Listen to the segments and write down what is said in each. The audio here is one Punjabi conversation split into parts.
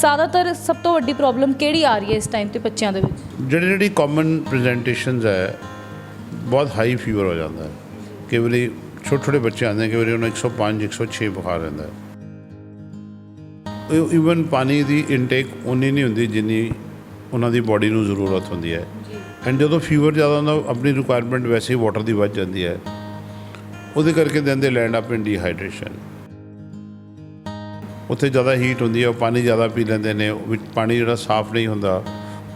ਜ਼ਿਆਦਾਤਰ ਸਭ ਤੋਂ ਵੱਡੀ ਪ੍ਰੋਬਲਮ ਕਿਹੜੀ ਆ ਰਹੀ ਹੈ ਇਸ ਟਾਈਮ ਤੇ ਬੱਚਿਆਂ ਦੇ ਵਿੱਚ? ਜਿਹੜੀ ਜਿਹੜੀ ਕਾਮਨ ਪ੍ਰੈਜੈਂਟੇਸ਼ਨਸ ਹੈ, ਬਹੁਤ ਹਾਈ ਫੀਵਰ ਹੋ ਜਾਂਦਾ ਹੈ। ਕਈ ਵਾਰੀ ਛੋਟੇ ਛੋਟੇ ਬੱਚੇ ਆਉਂਦੇ ਕਈ ਵਾਰੀ ਉਹਨਾਂ 105 106 ਬੁਖਾਰ ਰਹਿੰਦਾ ਹੈ। ਇਵਨ ਪਾਣੀ ਦੀ ਇਨਟੇਕ ਉਨੀ ਨਹੀਂ ਹੁੰਦੀ ਜਿੰਨੀ ਉਹਨਾਂ ਦੀ ਬਾਡੀ ਨੂੰ ਜ਼ਰੂਰਤ ਹੁੰਦੀ ਹੈ। ਐਂਡ ਜਦੋਂ ਫੀਵਰ ਜ਼ਿਆਦਾ ਹੁੰਦਾ, ਆਪਣੀ ਰਿਕੁਆਇਰਮੈਂਟ ਵੈਸੇ ਹੀ ਵਾਟਰ ਦੀ ਵੱਧ ਜਾਂਦੀ ਹੈ। ਉਹਦੇ ਕਰਕੇ then they land up in dehydration ਉੱਥੇ ਜ਼ਿਆਦਾ ਹੀਟ ਹੁੰਦੀ ਹੈ, ਉਹ ਪਾਣੀ ਜ਼ਿਆਦਾ ਪੀ ਲੈਂਦੇ ਨੇ, ਉਹ ਵਿੱਚ ਪਾਣੀ ਜਿਹੜਾ ਸਾਫ਼ ਨਹੀਂ ਹੁੰਦਾ,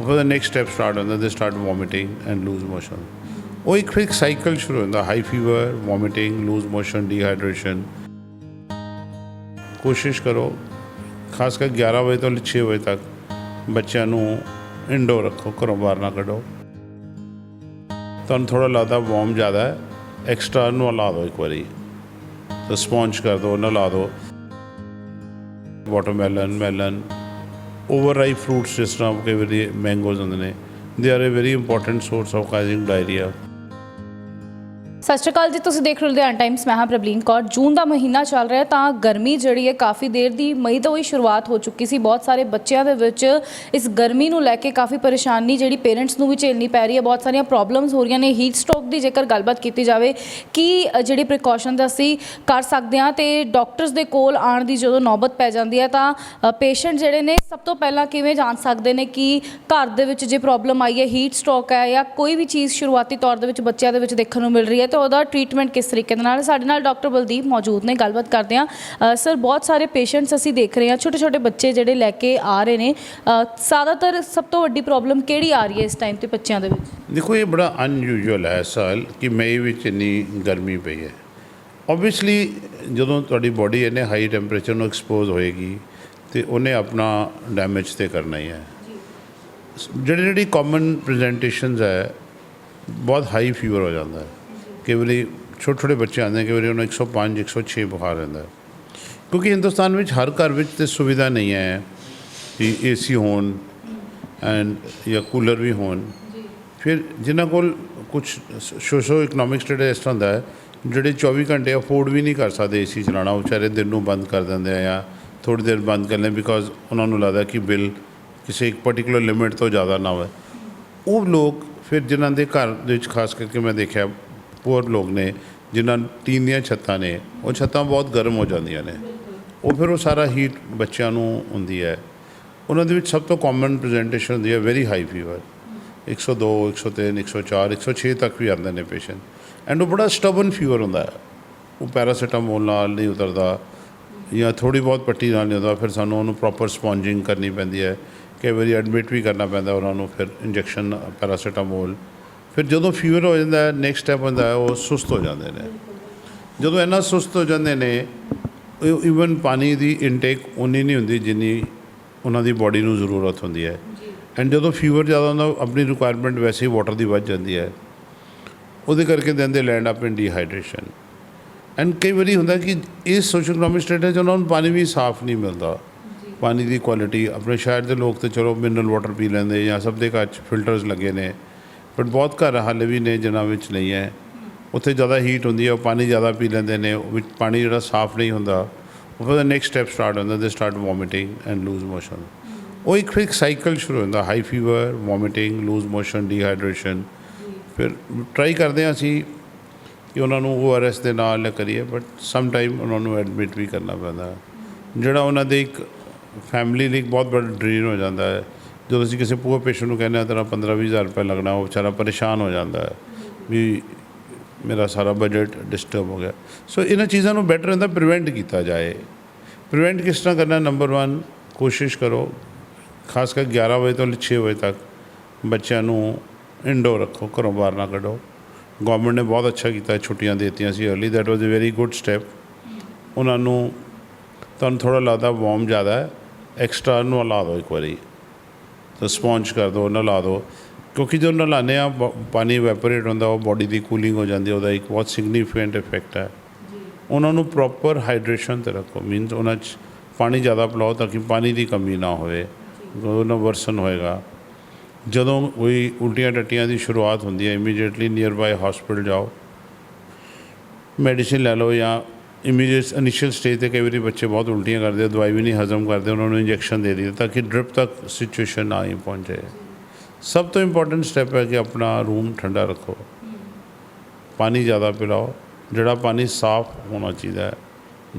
ਉਹ ਫਿਰ ਨੈਕਸਟ ਸਟੈਪ ਸਟਾਰਟ ਹੁੰਦਾ ਦੇ start vomiting and loose motion ਉਹ ਇੱਕ ਫਿਰ ਇੱਕ ਸਾਈਕਲ ਸ਼ੁਰੂ ਹੁੰਦਾ high fever vomiting loose motion dehydration ਕੋਸ਼ਿਸ਼ ਕਰੋ, ਖਾਸ ਕਰ 11 ਵਜੇ ਤੋਂ 6 ਵਜੇ ਤੱਕ ਬੱਚਿਆਂ ਨੂੰ ਇੰਡੋਰ ਰੱਖੋ, ਘਰੋਂ ਬਾਹਰ ਨਾ ਕੱਢੋ। ਤੁਹਾਨੂੰ ਥੋੜਾ ਲੱਗਦਾ ਵਾਰਮ ਜ਼ਿਆਦਾ ਹੈ ਐਕਸਟਰਾ ਨੂੰ ਲਾ ਦਿਓ ਇੱਕ ਵਾਰੀ। ਤਾਂ ਸਪੌਂਜ ਕਰ ਦਿਓ ਲਾ ਦਿਓ ਵਾਟਰਮੈਲਨ ਮੈਲਨ ਓਵਰਰਾਈਪ ਫਰੂਟਸ ਜਿਸ ਤਰ੍ਹਾਂ ਕਈ ਵਾਰੀ ਮੈਂਗੋਜ਼ ਹੁੰਦੇ ਨੇ they are a very important source of causing diarrhoea ਸਤਿ ਸ਼੍ਰੀ ਅਕਾਲ ਜੀ ਤੁਸੀਂ ਦੇਖ ਰਹੇ ਹੋ ਲੁਧਿਆਣਾ ਟਾਈਮਸ ਮੈਂ ਹਾਂ ਪ੍ਰਬਲੀਨ ਕੌਰ। ਜੂਨ ਦਾ ਮਹੀਨਾ ਚੱਲ ਰਿਹਾ ਤਾਂ ਗਰਮੀ ਜਿਹੜੀ ਹੈ ਕਾਫੀ ਦੇਰ ਦੀ ਮਈ ਤੋਂ ਹੀ ਸ਼ੁਰੂਆਤ ਹੋ ਚੁੱਕੀ ਸੀ। ਬਹੁਤ ਸਾਰੇ ਬੱਚਿਆਂ ਦੇ ਵਿੱਚ ਇਸ ਗਰਮੀ ਨੂੰ ਲੈ ਕੇ ਕਾਫੀ ਪਰੇਸ਼ਾਨੀ ਜਿਹੜੀ ਪੇਰੈਂਟਸ ਨੂੰ ਵੀ ਝੇਲਣੀ ਪੈ ਰਹੀ ਹੈ। ਬਹੁਤ ਸਾਰੀਆਂ ਪ੍ਰੋਬਲਮਸ ਹੋ ਰਹੀਆਂ ਨੇ। ਹੀਟ ਸਟ੍ਰੋਕ ਦੀ ਜੇਕਰ ਗੱਲਬਾਤ ਕੀਤੀ ਜਾਵੇ ਕੀ ਅ, ਜਿਹੜੀ ਪ੍ਰੀਕਾਸ਼ਨਸ ਅਸੀਂ ਕਰ ਸਕਦੇ ਹਾਂ ਤੇ ਡਾਕਟਰਸ ਦੇ ਕੋਲ ਆਉਣ ਦੀ ਜਦੋਂ ਨੌਬਤ ਪੈ ਜਾਂਦੀ ਹੈ ਤਾਂ ਪੇਸ਼ੈਂਟ ਜਿਹੜੇ ਨੇ ਸਭ ਤੋਂ ਪਹਿਲਾਂ ਕਿਵੇਂ ਜਾਣ ਸਕਦੇ ਨੇ ਕਿ ਘਰ ਦੇ ਵਿੱਚ ਜੇ ਪ੍ਰੋਬਲਮ ਆਈ ਹੈ ਹੀਟ ਸਟ੍ਰੋਕ ਹੈ ਜਾਂ ਕੋਈ ਵੀ ਚੀਜ਼ ਸ਼ੁਰੂਆਤੀ ਤੌਰ ਦੇ ਵਿੱਚ ਬੱਚਿਆਂ ਦੇ ਵਿੱਚ ਦੇਖਣ ਨੂੰ ਮਿਲ ਰਹੀ ਹੈ ਤਾਂ ਉਹਦਾ ਟ੍ਰੀਟਮੈਂਟ ਕਿਸ ਤਰੀਕੇ ਦੇ ਨਾਲ? ਸਾਡੇ ਨਾਲ ਡਾਕਟਰ ਬਲਦੀਪ ਮੌਜੂਦ ਨੇ ਗੱਲਬਾਤ ਕਰਦੇ ਅ, ਸਰ ਬਹੁਤ ਸਾਰੇ ਪੇਸ਼ੈਂਟਸ ਅਸੀਂ ਦੇਖ ਰਹੇ ਹਾਂ ਛੋਟੇ ਛੋਟੇ ਬੱਚੇ ਜਿਹੜੇ ਲੈ ਕੇ ਆ ਰਹੇ ਨੇ। ਜ਼ਿਆਦਾਤਰ ਸਭ ਤੋਂ ਵੱਡੀ ਪ੍ਰੋਬਲਮ ਕਿਹੜੀ ਆ ਰਹੀ ਹੈ ਇਸ ਟਾਈਮ ਤੇ ਬੱਚਿਆਂ ਦੇ ਵਿੱਚ? ਦੇਖੋ ਇਹ ਬੜਾ ਅਨਯੂਜੂਅਲ ਹੈ ਸਾਲ ਕਿ ਮਈ ਵਿੱਚ ਇੰਨੀ ਗਰਮੀ ਪਈ ਹੈ। ਓਬਵੀਅਸਲੀ ਜਦੋਂ ਤੁਹਾਡੀ ਬਾਡੀ ਇੰਨੇ ਹਾਈ ਟੈਂਪਰੇਚਰ ਨੂੰ ਐਕਸਪੋਜ਼ ਹੋਏਗੀ ਤੇ ਉਹਨੇ ਆਪਣਾ ਡੈਮੇਜ ਤੇ ਕਰਨਾ ਹੀ ਹੈ। ਜਿਹੜੀ ਜਿਹੜੀ ਕਾਮਨ ਪ੍ਰੈਜੈਂਟੇਸ਼ਨਸ ਹੈ ਬਹੁਤ ਹਾਈ ਫੀਵਰ ਹੋ ਜਾਂਦਾ ਹੈ। ਕਈ ਵਾਰੀ ਛੋਟੇ ਛੋਟੇ ਬੱਚੇ ਆਉਂਦੇ ਕਈ ਵਾਰੀ ਉਹਨਾਂ 105 106 ਬੁਖਾਰ ਰਹਿੰਦਾ ਕਿਉਂਕਿ ਹਿੰਦੁਸਤਾਨ ਵਿੱਚ ਹਰ ਘਰ ਵਿੱਚ ਤੇ ਸੁਵਿਧਾ ਨਹੀਂ ਹੈ ਕਿ ਏਸੀ ਹੋਣ ਐਂਡ ਜਾਂ ਕੂਲਰ ਵੀ ਹੋਣ। ਫਿਰ ਜਿਨ੍ਹਾਂ ਕੋਲ ਕੁਝ ਸੋਸ਼ੋ ਇਕਨੋਮਿਕ ਸਟੇਟਸ ਇਸ ਤਰ੍ਹਾਂ ਦਾ ਹੈ ਜਿਹੜੇ 24 ਘੰਟੇ ਅਫੋਰਡ ਵੀ ਨਹੀਂ ਕਰ ਸਕਦੇ ਏਸੀ ਚਲਾਉਣਾ ਉਹ ਵਿਚਾਰੇ ਦਿਨ ਨੂੰ ਬੰਦ ਕਰ ਦਿੰਦੇ ਆ ਜਾਂ ਥੋੜੀ ਦੇਰ ਬੰਦ ਕਰ ਲੈਂਦੇ ਬਿਕਾਜ਼ ਉਹਨਾਂ ਨੂੰ ਲੱਗਦਾ ਕਿ ਬਿੱਲ ਕਿਸੇ ਇੱਕ ਪਾਰਟਿਕੂਲਰ ਲਿਮਿਟ ਤੋਂ ਜ਼ਿਆਦਾ ਨਾ ਹੋਵੇ। ਉਹ ਲੋਕ ਫਿਰ ਜਿਨ੍ਹਾਂ ਦੇ ਘਰ ਦੇ ਵਿੱਚ ਖਾਸ ਕਰਕੇ ਮੈਂ ਦੇਖਿਆ ਪੂਰ ਲੋਕ ਨੇ, ਜਿਨ੍ਹਾਂ ਟੀਨ ਦੀਆਂ ਛੱਤਾਂ ਨੇ, ਉਹ ਛੱਤਾਂ ਬਹੁਤ ਗਰਮ ਹੋ ਜਾਂਦੀਆਂ ਨੇ। ਉਹ ਫਿਰ ਉਹ ਸਾਰਾ ਹੀਟ ਬੱਚਿਆਂ ਨੂੰ ਹੁੰਦੀ ਹੈ। ਉਹਨਾਂ ਦੇ ਵਿੱਚ ਸਭ ਤੋਂ ਕਾਮਨ ਪ੍ਰੈਜੈਂਟੇਸ਼ਨ ਹੁੰਦੀ ਹੈ ਵੈਰੀ ਹਾਈ ਫੀਵਰ 102 103 104 106 ਤੱਕ ਵੀ ਆਉਂਦੇ ਨੇ ਪੇਸ਼ੈਂਟ ਐਂਡ ਉਹ ਬੜਾ ਸਟਬਨ ਫੀਵਰ ਹੁੰਦਾ ਹੈ। ਉਹ ਪੈਰਾਸੀਟਾਮੋਲ ਨਾਲ ਨਹੀਂ ਉਤਰਦਾ ਜਾਂ ਥੋੜੀ ਬਹੁਤ ਪੱਟੀ ਨਾਲ ਨਹੀਂ ਹੁੰਦਾ ਫਿਰ ਸਾਨੂੰ ਉਹਨੂੰ ਪ੍ਰੋਪਰ ਸਪੌਂਜਿੰਗ ਕਰਨੀ ਪੈਂਦੀ ਹੈ। ਕਈ ਵਾਰੀ ਐਡਮਿਟ ਵੀ ਕਰਨਾ ਪੈਂਦਾ, ਉਹਨਾਂ ਨੂੰ ਫਿਰ ਇੰਜੈਕਸ਼ਨ ਪੈਰਾਸੀਟਾਮੋਲ ਫਿਰ ਜਦੋਂ ਫੀਵਰ ਹੋ ਜਾਂਦਾ ਹੈ ਨੈਕਸਟ ਸਟੈਪ ਹੁੰਦਾ ਹੈ ਉਹ ਸੁਸਤ ਹੋ ਜਾਂਦੇ ਨੇ। ਜਦੋਂ ਇੰਨਾ ਸੁਸਤ ਹੋ ਜਾਂਦੇ ਨੇ ਇਵਨ ਪਾਣੀ ਦੀ ਇਨਟੇਕ ਉਨੀ ਨਹੀਂ ਹੁੰਦੀ ਜਿੰਨੀ ਉਹਨਾਂ ਦੀ ਬਾਡੀ ਨੂੰ ਜ਼ਰੂਰਤ ਹੁੰਦੀ ਹੈ। ਐਂਡ ਜਦੋਂ ਫੀਵਰ ਜ਼ਿਆਦਾ ਹੁੰਦਾ ਆਪਣੀ ਰਿਕੁਆਇਰਮੈਂਟ ਵੈਸੇ ਹੀ ਵਾਟਰ ਦੀ ਵੱਧ ਜਾਂਦੀ ਹੈ। ਉਹਦੇ ਕਰਕੇ then they land up in dehydration and ਕਈ ਵਾਰੀ ਹੁੰਦਾ ਕਿ ਇਸ ਸੋਸ਼ਲ ਇਕਨੋਮਿਕ ਸਟੇਟਸ ਉਹਨਾਂ ਨੂੰ ਪਾਣੀ ਵੀ ਸਾਫ਼ ਨਹੀਂ ਮਿਲਦਾ। ਪਾਣੀ ਦੀ ਕੁਆਲਿਟੀ ਆਪਣੇ ਸ਼ਹਿਰ ਦੇ ਲੋਕ ਤੇ ਚਲੋ ਮਿਨਰਲ ਵਾਟਰ ਪੀ ਲੈਂਦੇ ਜਾਂ ਸਭ ਦੇ ਘਰ 'ਚ ਫਿਲਟਰਸ ਲੱਗੇ ਨੇ। ਬਟ ਬਹੁਤ ਘਰ ਹਾਲੇ ਵੀ ਨੇ ਜਿਨ੍ਹਾਂ ਵਿੱਚ ਨਹੀਂ ਹੈ ਉੱਥੇ ਜ਼ਿਆਦਾ ਹੀਟ ਹੁੰਦੀ ਹੈ ਉਹ ਪਾਣੀ ਜ਼ਿਆਦਾ ਪੀ ਲੈਂਦੇ ਨੇ ਉਹ ਵਿੱਚ ਪਾਣੀ ਜਿਹੜਾ ਸਾਫ਼ ਨਹੀਂ ਹੁੰਦਾ ਉਹ ਫਿਰ ਨੈਕਸਟ ਸਟੈਪ ਸਟਾਰਟ ਹੁੰਦਾ ਦੇ start vomiting and loose motion ਉਹ ਇੱਕ ਫਿਰ ਇੱਕ ਸਾਈਕਲ ਸ਼ੁਰੂ ਹੁੰਦਾ high fever vomiting loose motion dehydration ਫਿਰ ਟਰਾਈ ਕਰਦੇ ਹਾਂ ਅਸੀਂ ਕਿ ਉਹਨਾਂ ਨੂੰ ਓਆਰਐਸ ਦੇ ਨਾਲ ਕਰੀਏ ਬਟ ਸਮ ਟਾਈਮ ਉਹਨਾਂ ਨੂੰ ਐਡਮਿਟ ਵੀ ਕਰਨਾ ਪੈਂਦਾ ਜਿਹੜਾ ਉਹਨਾਂ ਦੇ ਇੱਕ ਫੈਮਿਲੀ ਲਈ ਇੱਕ ਬਹੁਤ ਵੱਡਾ ਡ੍ਰੇਨ ਹੋ ਜਾਂਦਾ ਹੈ ਜਦੋਂ ਅਸੀਂ ਕਿਸੇ ਪੂਰੇ ਪੇਸ਼ੈਂਟ ਨੂੰ ਕਹਿੰਦੇ ਆ ਤੇਰਾ 15 20000 ਰੁਪਏ ਲੱਗਣਾ, ਉਹ ਵਿਚਾਰਾ ਪਰੇਸ਼ਾਨ ਹੋ ਜਾਂਦਾ ਹੈ ਵੀ ਮੇਰਾ ਸਾਰਾ ਬਜਟ ਡਿਸਟਰਬ ਹੋ ਗਿਆ। ਸੋ ਇਹਨਾਂ ਚੀਜ਼ਾਂ ਨੂੰ ਬੈਟਰ ਹੁੰਦਾ ਪ੍ਰੀਵੈਂਟ ਕੀਤਾ ਜਾਏ। ਪ੍ਰੀਵੈਂਟ ਕਿਸ ਤਰ੍ਹਾਂ ਕਰਨਾ ਨੰਬਰ 1 ਕੋਸ਼ਿਸ਼ ਕਰੋ। ਖਾਸ ਕਰ 11 ਵਜੇ ਤੋਂ 6 ਵਜੇ ਤੱਕ ਬੱਚਿਆਂ ਨੂੰ ਇੰਡੋਰ ਰੱਖੋ, ਘਰੋਂ ਬਾਹਰ ਨਾ ਕੱਢੋ। ਗਵਰਨਮੈਂਟ ਨੇ ਬਹੁਤ ਅੱਛਾ ਕੀਤਾ, ਛੁੱਟੀਆਂ ਦੇ ਦਿੱਤੀਆਂ ਸੀ early that was a very good step ਉਹਨਾਂ ਨੂੰ, ਤੁਹਾਨੂੰ ਥੋੜਾ ਲੱਗਦਾ ਵਾਰਮ ਜ਼ਿਆਦਾ ਹੈ ਐਕਸਟਰਾ ਨੂੰ ਅਲਾ ਦਿਓ ਇੱਕ ਵਾਰੀ। ਤਾਂ ਸਪੌਂਜ ਕਰ ਦਿਓ ਨਲਾ ਦਿਓ ਕਿਉਂਕਿ ਜਦੋਂ ਨਲਾਉਂਦੇ ਆ ਪਾਣੀ ਵੈਪੋਰੇਟ ਹੁੰਦਾ ਉਹ ਬਾਡੀ ਦੀ ਕੂਲਿੰਗ ਹੋ ਜਾਂਦੀ ਉਹਦਾ ਇੱਕ ਬਹੁਤ ਸਿਗਨੀਫੀਕੈਂਟ ਇਫੈਕਟ ਹੈ। ਉਹਨਾਂ ਨੂੰ ਪ੍ਰੋਪਰ ਹਾਈਡਰੇਸ਼ਨ ਤੇ ਰੱਖੋ ਮੀਨਸ ਉਹਨਾਂ 'ਚ ਪਾਣੀ ਜ਼ਿਆਦਾ ਪਿਲਾਓ ਤਾਂ ਕਿ ਪਾਣੀ ਦੀ ਕਮੀ ਨਾ ਹੋਵੇ ਉਹਨਾਂ ਵਰਸਨ ਹੋਏਗਾ। ਜਦੋਂ ਕੋਈ ਉਲਟੀਆਂ ਟੱਟੀਆਂ ਦੀ ਸ਼ੁਰੂਆਤ ਹੁੰਦੀ ਹੈ ਇਮੀਡੀਏਟਲੀ ਨੀਅਰ ਬਾਈ ਹਸਪੀਟਲ ਜਾਓ। ਮੈਡੀਸਿਨ ਲੈ ਲਓ ਜਾਂ ਇਮੀਡੀਏਟ ਇਨੀਸ਼ੀਅਲ ਸਟੇਜ ਤੇ ਕਈ ਵਾਰੀ ਬੱਚੇ ਬਹੁਤ ਉਲਟੀਆਂ ਕਰਦੇ ਆ, ਦਵਾਈ ਵੀ ਨਹੀਂ ਹਜ਼ਮ ਕਰਦੇ, ਉਹਨਾਂ ਨੂੰ ਇੰਜੈਕਸ਼ਨ ਦੇ ਦਈਏ ਤਾਂ ਕਿ ਡ੍ਰਿਪ ਤੱਕ ਸਿਚੁਏਸ਼ਨ ਨਾ ਹੀ ਪਹੁੰਚੇ। ਸਭ ਤੋਂ ਇੰਪੋਰਟੈਂਟ ਸਟੈਪ ਹੈ ਕਿ ਆਪਣਾ ਰੂਮ ਠੰਡਾ ਰੱਖੋ। ਪਾਣੀ ਜ਼ਿਆਦਾ ਪਿਲਾਓ, ਜਿਹੜਾ ਪਾਣੀ ਸਾਫ਼ ਹੋਣਾ ਚਾਹੀਦਾ ਹੈ,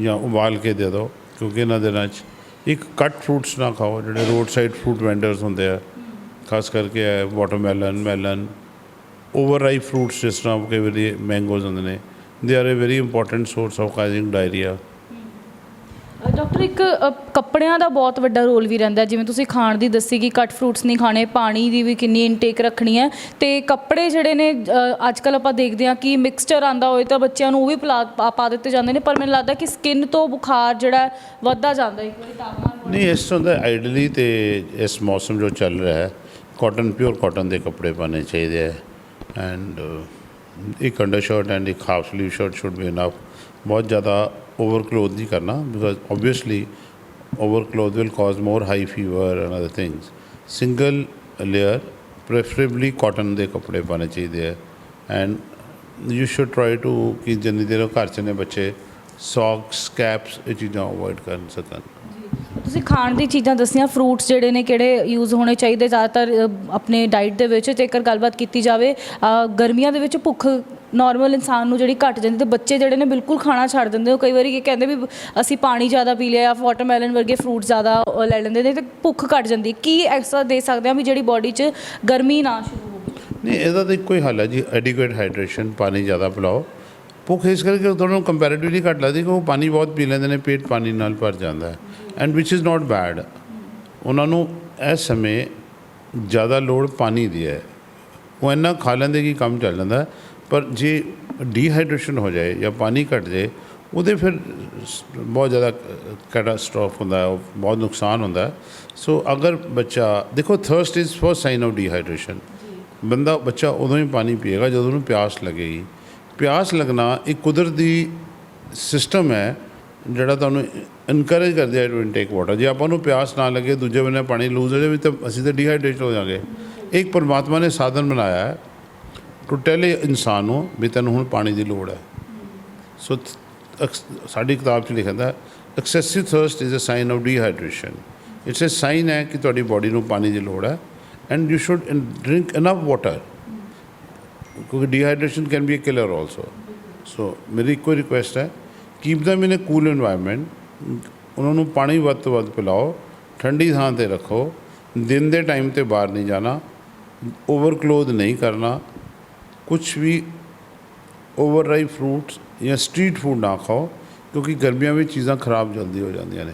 ਜਾਂ ਉਬਾਲ ਕੇ ਦੇ ਦਿਓ, ਕਿਉਂਕਿ ਇਹਨਾਂ ਦਿਨਾਂ 'ਚ ਇੱਕ ਕੱਟ ਫਰੂਟਸ ਨਾ ਖਾਓ, ਜਿਹੜੇ ਰੋਡ ਸਾਈਡ ਫਰੂਟ ਵੈਂਡਰਸ ਹੁੰਦੇ ਆ, ਖਾਸ ਕਰਕੇ ਵਾਟਰਮੈਲਨ ਮੈਲਨ ਓਵਰ ਰਾਈ ਫਰੂਟਸ ਜਿਸ ਤਰ੍ਹਾਂ ਕਈ ਵਾਰੀ ਮੈਂਗੋਜ਼ ਹੁੰਦੇ ਨੇ they are a very important source of causing diarrhoea uh, doctor ਇੱਕ ਅ, ਕੱਪੜਿਆਂ ਦਾ ਬਹੁਤ ਵੱਡਾ ਰੋਲ ਵੀ ਰਹਿੰਦਾ ਹੈ। ਜਿਵੇਂ ਤੁਸੀਂ ਖਾਣ ਦੀ ਦੱਸੀ ਕਿ ਕੱਟ ਫਰੂਟਸ ਨਹੀਂ ਖਾਣੇ ਪਾਣੀ ਦੀ ਵੀ ਕਿੰਨੀ ਇਨਟੇਕ ਰੱਖਣੀ ਹੈ। ਤੇ ਕੱਪੜੇ ਜਿਹੜੇ ਨੇ ਅੱਜ ਕੱਲ ਆਪਾਂ ਦੇਖਦੇ ਹਾਂ ਕਿ ਮਿਕਸਚਰ ਆਂਦਾ ਹੋਏ ਤਾਂ ਬੱਚਿਆਂ ਨੂੰ ਉਹ ਵੀ ਪਿਲਾ ਪਾ- ਪਾ ਦਿੱਤੇ ਜਾਂਦੇ ਨੇ। ਪਰ ਮੈਨੂੰ ਲੱਗਦਾ ਕਿ ਸਕਿਨ ਤੋਂ ਬੁਖਾਰ ਜਿਹੜਾ ਹੈ ਵੱਧਦਾ ਜਾਂਦਾ ਹੈ। ਇੱਕ ਵਾਰੀ ਤਾਪਮਾਨ ਨਹੀਂ ਇਸ ਤਰ੍ਹਾਂ ਦਾ ਆਈਡਲੀ ਤੇ ਇਸ ਮੌਸਮ ਜੋ ਚੱਲ ਰਿਹਾ ਹੈ ਕਾਟਨ ਪਿਓਰ ਕਾਟਨ ਦੇ ਕੱਪੜੇ ਪਾਣੇ ਚਾਹੀਦੇ ਹੈ। ਐਂਡ ਇੱਕ ਅੰਡਰ ਸ਼ਰਟ ਐਂਡ ਇੱਕ half sleeve shirt should be enough ਬਹੁਤ ਜ਼ਿਆਦਾ ਓਵਰ ਕਲੋਥ ਨਹੀਂ ਕਰਨਾ because obviously over cloth will cause more high fever and other things single layer preferably cotton ਦੇ ਕੱਪੜੇ ਪਾਣੇ ਚਾਹੀਦੇ ਹੈ and you should try to ਕਿ ਜਿੰਨੀ ਦੇਰ ਉਹ ਘਰ 'ਚ ਨੇ ਬੱਚੇ ਸੌਕਸ ਕੈਪਸ ਇਹ ਚੀਜ਼ਾਂ ਅਵੋਇਡ ਕਰ ਸਕਣ ਤੁਸੀਂ ਖਾਣ ਦੀ ਚੀਜ਼ਾਂ ਦੱਸੀਆਂ ਫਰੂਟਸ ਜਿਹੜੇ ਨੇ ਕਿਹੜੇ ਯੂਜ਼ ਹੋਣੇ ਚਾਹੀਦੇ? ਜ਼ਿਆਦਾਤਰ ਅ, ਆਪਣੇ ਡਾਈਟ ਦੇ ਵਿੱਚ ਜੇਕਰ ਗੱਲਬਾਤ ਕੀਤੀ ਜਾਵੇ ਅ, ਗਰਮੀਆਂ ਦੇ ਵਿੱਚ ਭੁੱਖ ਨਾਰਮਲ ਇਨਸਾਨ ਨੂੰ ਜਿਹੜੀ ਘਟ ਜਾਂਦੀ ਤੇ ਬੱਚੇ ਜਿਹੜੇ ਨੇ ਬਿਲਕੁਲ ਖਾਣਾ ਛੱਡ ਦਿੰਦੇ। ਉਹ ਕਈ ਵਾਰੀ ਇਹ ਕਹਿੰਦੇ ਵੀ ਅਸੀਂ ਪਾਣੀ ਜ਼ਿਆਦਾ ਪੀ ਲਿਆ ਜਾਂ ਵਾਟਰਮੈਲਨ ਵਰਗੇ ਫਰੂਟ ਜ਼ਿਆਦਾ ਅ, ਲੈ ਲੈਂਦੇ ਨੇ ਤੇ ਭੁੱਖ ਘਟ ਜਾਂਦੀ ਕੀ ਐਕਸਟਰਾ ਦੇ ਸਕਦੇ ਹਾਂ ਵੀ ਜਿਹੜੀ ਬਾਡੀ 'ਚ ਗਰਮੀ ਨਾ ਸ਼ੁਰੂ ਹੋਵੇ? ਨਹੀਂ ਇਹਦਾ ਤਾਂ ਇੱਕੋ ਹੀ ਹੱਲ ਹੈ ਜੀ ਐਡਿਕੁਏਟ ਹਾਈਡਰੇਸ਼ਨ ਪਾਣੀ ਜ਼ਿਆਦਾ ਪਿਲਾਓ। ਭੁੱਖ ਇਸ ਕਰਕੇ ਤੁਹਾਨੂੰ ਕੰਪੈਰੀਟਿਵਲੀ ਘੱਟ ਲੱਗਦੀ ਕਿ ਉਹ ਪਾਣੀ ਬਹੁਤ ਪੀ ਲੈਂਦੇ ਨੇ ਪੇਟ ਪਾਣੀ ਨਾਲ ਭਰ ਜਾਂਦਾ ਹੈ। And which is not bad ਉਹਨਾਂ ਨੂੰ ਇਸ ਸਮੇਂ ਜ਼ਿਆਦਾ ਲੋੜ ਪਾਣੀ ਦੀ ਹੈ। ਉਹ ਇੰਨਾ ਖਾ ਲੈਂਦੇ ਕਿ ਕੰਮ ਚੱਲ ਜਾਂਦਾ। ਪਰ ਜੇ ਡੀਹਾਈਡਰੇਸ਼ਨ ਹੋ ਜਾਏ ਜਾਂ ਪਾਣੀ ਘਟ ਜਾਏ, ਉਹਦੇ ਫਿਰ ਬਹੁਤ ਜ਼ਿਆਦਾ ਕੈਟਾਸਟ੍ਰੋਫ ਹੁੰਦਾ ਹੈ ਬਹੁਤ ਨੁਕਸਾਨ ਹੁੰਦਾ ਸੋ ਅਗਰ ਬੱਚਾ, ਦੇਖੋ thirst is first sign of dehydration ਬੰਦਾ, ਬੱਚਾ ਉਦੋਂ ਹੀ ਪਾਣੀ ਪੀਏਗਾ ਜਦੋਂ ਉਹਨੂੰ ਪਿਆਸ ਲੱਗੇਗੀ। ਪਿਆਸ ਲੱਗਣਾ ਇੱਕ ਕੁਦਰਤੀ ਸਿਸਟਮ ਹੈ। ਜਿਹੜਾ ਤੁਹਾਨੂੰ ਇਨਕਰੇਜ ਕਰਦੇ ਆ ਟੂ ਇਨਟੇਕ ਵਾਟਰ ਜੇ ਆਪਾਂ ਨੂੰ ਪਿਆਸ ਨਾ ਲੱਗੇ, ਦੂਜੇ ਬੰਨੇ ਪਾਣੀ ਲੂਜ਼ ਹੋ ਜਾਵੇ, ਤਾਂ ਅਸੀਂ ਤਾਂ ਡੀਹਾਈਡਰੇਟ ਹੋ ਜਾਵਾਂਗੇ। ਇੱਕ ਪਰਮਾਤਮਾ ਨੇ ਸਾਧਨ ਬਣਾਇਆ ਹੈ ਟੂ ਟੈਲ ਇਨਸਾਨ ਨੂੰ ਵੀ ਤੈਨੂੰ ਹੁਣ ਪਾਣੀ ਦੀ ਲੋੜ ਹੈ। ਸੋ ਸਾਡੀ ਕਿਤਾਬ 'ਚ ਲਿਖਿਆ excessive thirst is a sign of dehydration it's a sign ਹੈ ਕਿ ਤੁਹਾਡੀ ਬਾਡੀ ਨੂੰ ਪਾਣੀ ਦੀ ਲੋੜ ਹੈ। And you should drink enough water ਕਿਉਂਕਿ dehydration can be a killer also so ਮੇਰੀ ਇੱਕੋ ਰਿਕੁਐਸਟ ਹੈ keep them in a cool environment. ਉਹਨਾਂ ਨੂੰ ਪਾਣੀ ਵੱਧ ਤੋਂ ਵੱਧ ਪਿਲਾਓ, ਠੰਡੀ ਥਾਂ ਤੇ ਰੱਖੋ। ਦਿਨ ਦੇ ਟਾਈਮ ਤੇ ਬਾਹਰ ਨਹੀਂ ਜਾਣਾ ਓਵਰ ਕਲੋਥ ਨਹੀਂ ਕਰਨਾ ਕੁਝ ਵੀ ਓਵਰ ਰਾਈ ਫਰੂਟਸ ਜਾਂ ਸਟਰੀਟ ਫੂਡ ਨਾ ਖਾਓ, ਕਿਉਂਕਿ ਗਰਮੀਆਂ ਵਿੱਚ ਚੀਜ਼ਾਂ ਖਰਾਬ ਜਲਦੀ ਹੋ ਜਾਂਦੀਆਂ ਨੇ।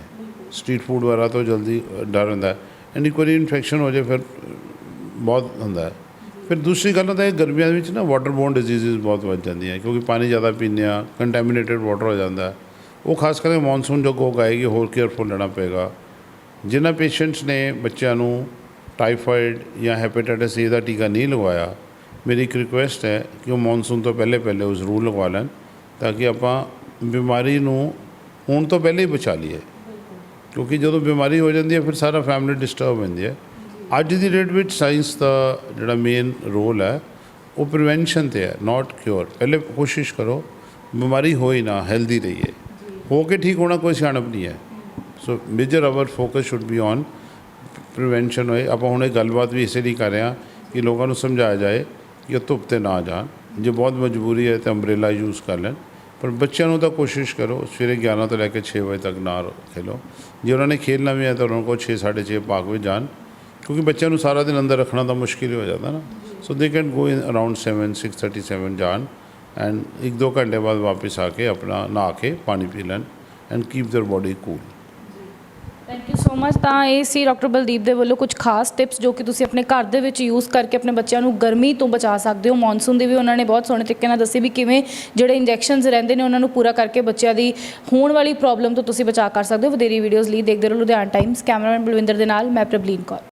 ਸਟਰੀਟ ਫੂਡ ਵਗੈਰਾ ਤੋਂ ਜਲਦੀ ਡਰ ਹੁੰਦਾ ਐਂਡ ਇੱਕ ਵਾਰੀ ਇਨਫੈਕਸ਼ਨ ਹੋ ਜਾਏ ਫਿਰ ਬਹੁਤ ਹੁੰਦਾ ਹੈ। ਫਿਰ ਦੂਸਰੀ ਗੱਲ ਹੁੰਦਾ ਹੈ ਗਰਮੀਆਂ ਦੇ ਵਿੱਚ ਨਾ ਵਾਟਰ ਬੋਰਨ ਡਿਜ਼ੀਜ਼ਸ ਬਹੁਤ ਵੱਧ ਜਾਂਦੀਆਂ ਕਿਉਂਕਿ ਪਾਣੀ ਜ਼ਿਆਦਾ ਪੀਂਦੇ ਆ ਕੰਟੈਮੀਨੇਟਡ ਵਾਟਰ ਹੋ ਜਾਂਦਾ ਉਹ ਖਾਸ ਕਰਕੇ ਮੌਨਸੂਨ ਜੋ ਕੋਕ ਆਏਗੀ ਹੋਰ ਕੇਅਰਫੁਲ ਰਹਿਣਾ ਪਏਗਾ। ਜਿਨ੍ਹਾਂ ਪੇਸ਼ੈਂਟਸ ਨੇ ਬੱਚਿਆਂ ਨੂੰ ਟਾਈਫਾਇਡ ਜਾਂ ਹੈਪੇਟਾਈਟਸ ਏ ਦਾ ਟੀਕਾ ਨਹੀਂ ਲਗਵਾਇਆ ਮੇਰੀ ਇੱਕ ਰਿਕੁਐਸਟ ਹੈ ਕਿ ਉਹ ਮੌਨਸੂਨ ਤੋਂ ਪਹਿਲੇ ਪਹਿਲੇ ਉਹ ਜ਼ਰੂਰ ਲਗਵਾ ਲੈਣ ਤਾਂ ਕਿ ਆਪਾਂ ਬਿਮਾਰੀ ਨੂੰ ਹੋਣ ਤੋਂ ਪਹਿਲੇ ਹੀ ਬਚਾ ਲਈਏ। ਕਿਉਂਕਿ ਜਦੋਂ ਬਿਮਾਰੀ ਹੋ ਜਾਂਦੀ ਹੈ ਫਿਰ ਸਾਰਾ ਫੈਮਿਲੀ ਡਿਸਟਰਬ ਹੋ ਜਾਂਦੀ ਹੈ। ਅੱਜ ਦੀ ਡੇਟ ਵਿੱਚ ਸਾਇੰਸ ਦਾ ਜਿਹੜਾ ਮੇਨ ਰੋਲ ਹੈ, ਉਹ ਪ੍ਰੀਵੈਂਸ਼ਨ ਤੇ ਹੈ ਨਾਟ ਕਿਉਰ ਪਹਿਲੇ ਕੋਸ਼ਿਸ਼ ਕਰੋ, ਬਿਮਾਰੀ ਹੋਈ ਨਾ ਹੈਲਦੀ ਰਹੀਏ। ਹੋ ਕੇ ਠੀਕ ਹੋਣਾ ਕੋਈ ਸਿਆਣਪ ਨਹੀਂ ਹੈ। So major our focus should be on prevention ਹੋਏ। ਆਪਾਂ ਹੁਣ ਇਹ ਗੱਲਬਾਤ ਵੀ ਇਸੇ ਲਈ ਕਰ ਰਹੇ ਹਾਂ ਕਿ ਲੋਕਾਂ ਨੂੰ ਸਮਝਾਇਆ ਜਾਏ ਕਿ ਉਹ ਧੁੱਪ ਤੇ ਨਾ ਜਾਣ। ਜੇ ਬਹੁਤ ਮਜਬੂਰੀ ਹੈ ਤਾਂ ਅੰਬ੍ਰੇਲਾ ਯੂਜ਼ ਕਰ ਲੈਣ। ਪਰ ਬੱਚਿਆਂ ਨੂੰ ਤਾਂ ਕੋਸ਼ਿਸ਼ ਕਰੋ, ਸਵੇਰੇ 11 ਤੋਂ ਲੈ ਕੇ 6 ਵਜੇ ਤੱਕ ਨਾ ਖੇਲੋ। ਜੇ ਉਹਨਾਂ ਨੇ ਖੇਲਣਾ ਵੀ ਹੈ ਤਾਂ ਉਹਨਾਂ ਕੋਲ 6 6:30 ਪਾਰਕ ਵਿੱਚ ਜਾਣ। ਕਿਉਂਕਿ ਬੱਚਿਆਂ ਨੂੰ ਸਾਰਾ ਦਿਨ ਅੰਦਰ ਰੱਖਣਾ ਤਾਂ ਮੁਸ਼ਕਿਲ ਹੀ ਹੋ ਜਾਂਦਾ ਨਾ ਸੋ they can go in around 7 6:37 ਜਾਣ ਐਂਡ ਇੱਕ ਦੋ ਘੰਟੇ ਬਾਅਦ ਵਾਪਸ ਆ ਕੇ ਆਪਣਾ ਨਹਾ ਕੇ ਪਾਣੀ ਪੀ ਲੈਣ and keep their body cool thank you so much ਤਾਂ ਇਹ ਸੀ ਡਾਕਟਰ ਬਲਦੀਪ ਦੇ ਵੱਲੋਂ ਕੁਝ ਖਾਸ ਟਿਪਸ ਜੋ ਕਿ ਤੁਸੀਂ ਆਪਣੇ ਘਰ ਦੇ ਵਿੱਚ ਯੂਜ਼ ਕਰਕੇ ਆਪਣੇ ਬੱਚਿਆਂ ਨੂੰ ਗਰਮੀ ਤੋਂ ਬਚਾ ਸਕਦੇ ਹੋ ਮੌਨਸੂਨ ਦੀ ਵੀ ਉਹਨਾਂ ਨੇ ਬਹੁਤ ਸੋਹਣੇ ਤਰੀਕੇ ਨਾਲ ਦੱਸੀ ਵੀ ਕਿਵੇਂ ਜਿਹੜੇ ਇੰਜੈਕਸ਼ਨਸ ਰਹਿੰਦੇ ਨੇ ਉਹਨਾਂ ਨੂੰ ਪੂਰਾ ਕਰਕੇ ਬੱਚਿਆਂ ਦੀ ਹੋਣ ਵਾਲੀ ਪ੍ਰੋਬਲਮ ਤੋਂ ਤੁਸੀਂ ਬਚਾ ਕਰ ਸਕਦੇ ਹੋ ਵਧੇਰੀ ਵੀਡੀਓਜ਼ ਲਈ ਦੇਖਦੇ ਰਹੋ ਲੁਧਿਆਣਾ ਟਾਈਮਸ ਕੈਮਰਾਮੈਨ ਬਲਵਿੰਦਰ ਦੇ ਨਾਲ ਮੈਂ ਪ੍ਰਬਲੀਨ ਕੌਰ